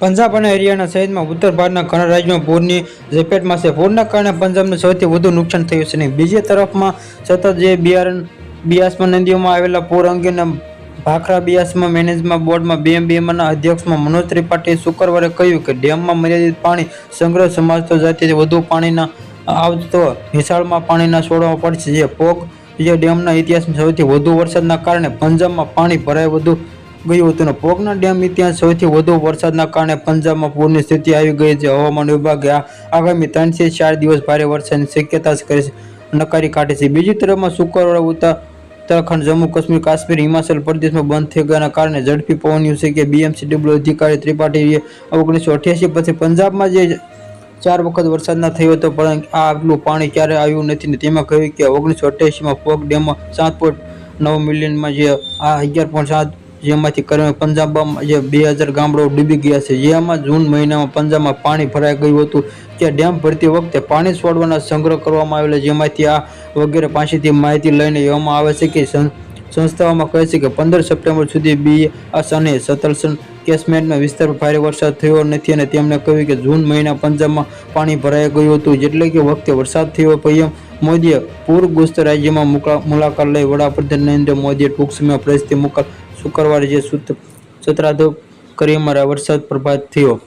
પંજાબ અને હરિયાણા સહિતમાં ઉત્તર ભારતના ઘણા રાજ્યોમાં પૂરની ઝપેટમાં છે. પૂરના કારણે પંજાબને સૌથી વધુ નુકસાન થયું છે ને? બીજી તરફમાં સતત જે બિયારણ બિયાસમાં નદીઓમાં આવેલા પૂર અંગેના ભાખરા બિયાસમાં મેનેજમેન્ટ બોર્ડમાં બીએમબીએમના અધ્યક્ષમાં મનોજ ત્રિપાઠીએ શુક્રવારે કહ્યું કે ડેમમાં મર્યાદિત પાણી સંગ્રહ સમાજતો જાતિથી વધુ પાણીના આવતો નિશાળમાં પાણીના છોડવા પડશે. જે પોગ જે ડેમના ઇતિહાસમાં સૌથી વધુ વરસાદના કારણે પંજાબમાં પાણી ભરાય વધુ ગયું હતું. અને પોગના ડેમ ઇતિહાસ સૌથી વધુ વરસાદના કારણે પંજાબમાં પૂરની સ્થિતિ આવી ગઈ છે. હવામાન વિભાગે આગામી ત્રણથી ચાર દિવસ ભારે વરસાદની શક્યતા કરી છે, નકારી કાઢે છે. બીજી તરફમાં શુક્રવારે ઉત્તર ઉત્તરાખંડ જમ્મુ કાશ્મીર કાશ્મીર હિમાચલ પ્રદેશમાં બંધ થઈ ગયાના કારણે ઝડપી પવન છે કે બીએમસીડબ્લ્યુ અધિકારી ત્રિપાઠીએ ઓગણીસો અઠ્યાસી પછી પંજાબમાં જે ચાર વખત વરસાદ ના થયો હતો પરંતુ આ આટલું પાણી ક્યારે આવ્યું નથી. ને તેમાં કહ્યું કે ઓગણીસો અઠ્યાસીમાં પોક ડેમમાં સાત પોઈન્ટ નવ મિલિયનમાં જે આ અગિયાર પોઈન્ટ સાત જેમાંથી કરીને પંજાબમાં જે બે હજાર ગામડાઓ ડૂબી ગયા છે. જેમાં જૂન મહિનામાં પંજાબમાં પાણી ભરાઈ ગયું હતું. ત્યાં ડેમ ભરતી વખતે પાણી છોડવાના સંગ્રહ કરવામાં આવેલા જેમાંથી આ વગેરે પાસેથી માહિતી લઈને એવામાં આવે છે કે સંસ્થાઓમાં કહે છે કે પંદર સપ્ટેમ્બર સુધી બી એસ અને સતલસન કેસમેન્ટના વિસ્તારમાં ભારે વરસાદ થયો નથી અને તેમણે કહ્યું કે જૂન મહિના પંજાબમાં પાણી ભરાઈ ગયું હતું, જેટલે કે વખતે વરસાદ થયો. પીએમ મોદીએ પૂરગ્રસ્ત રાજ્યમાં મુલાકાત લઈ વડાપ્રધાન નરેન્દ્ર મોદીએ ટૂંક સમયમાં પરિસ્થિતિ મુકાલ શુક્રવારે જે સૂત્ર સત્રાધો કરી, અમારા વરસાદ પ્રભાત થયો.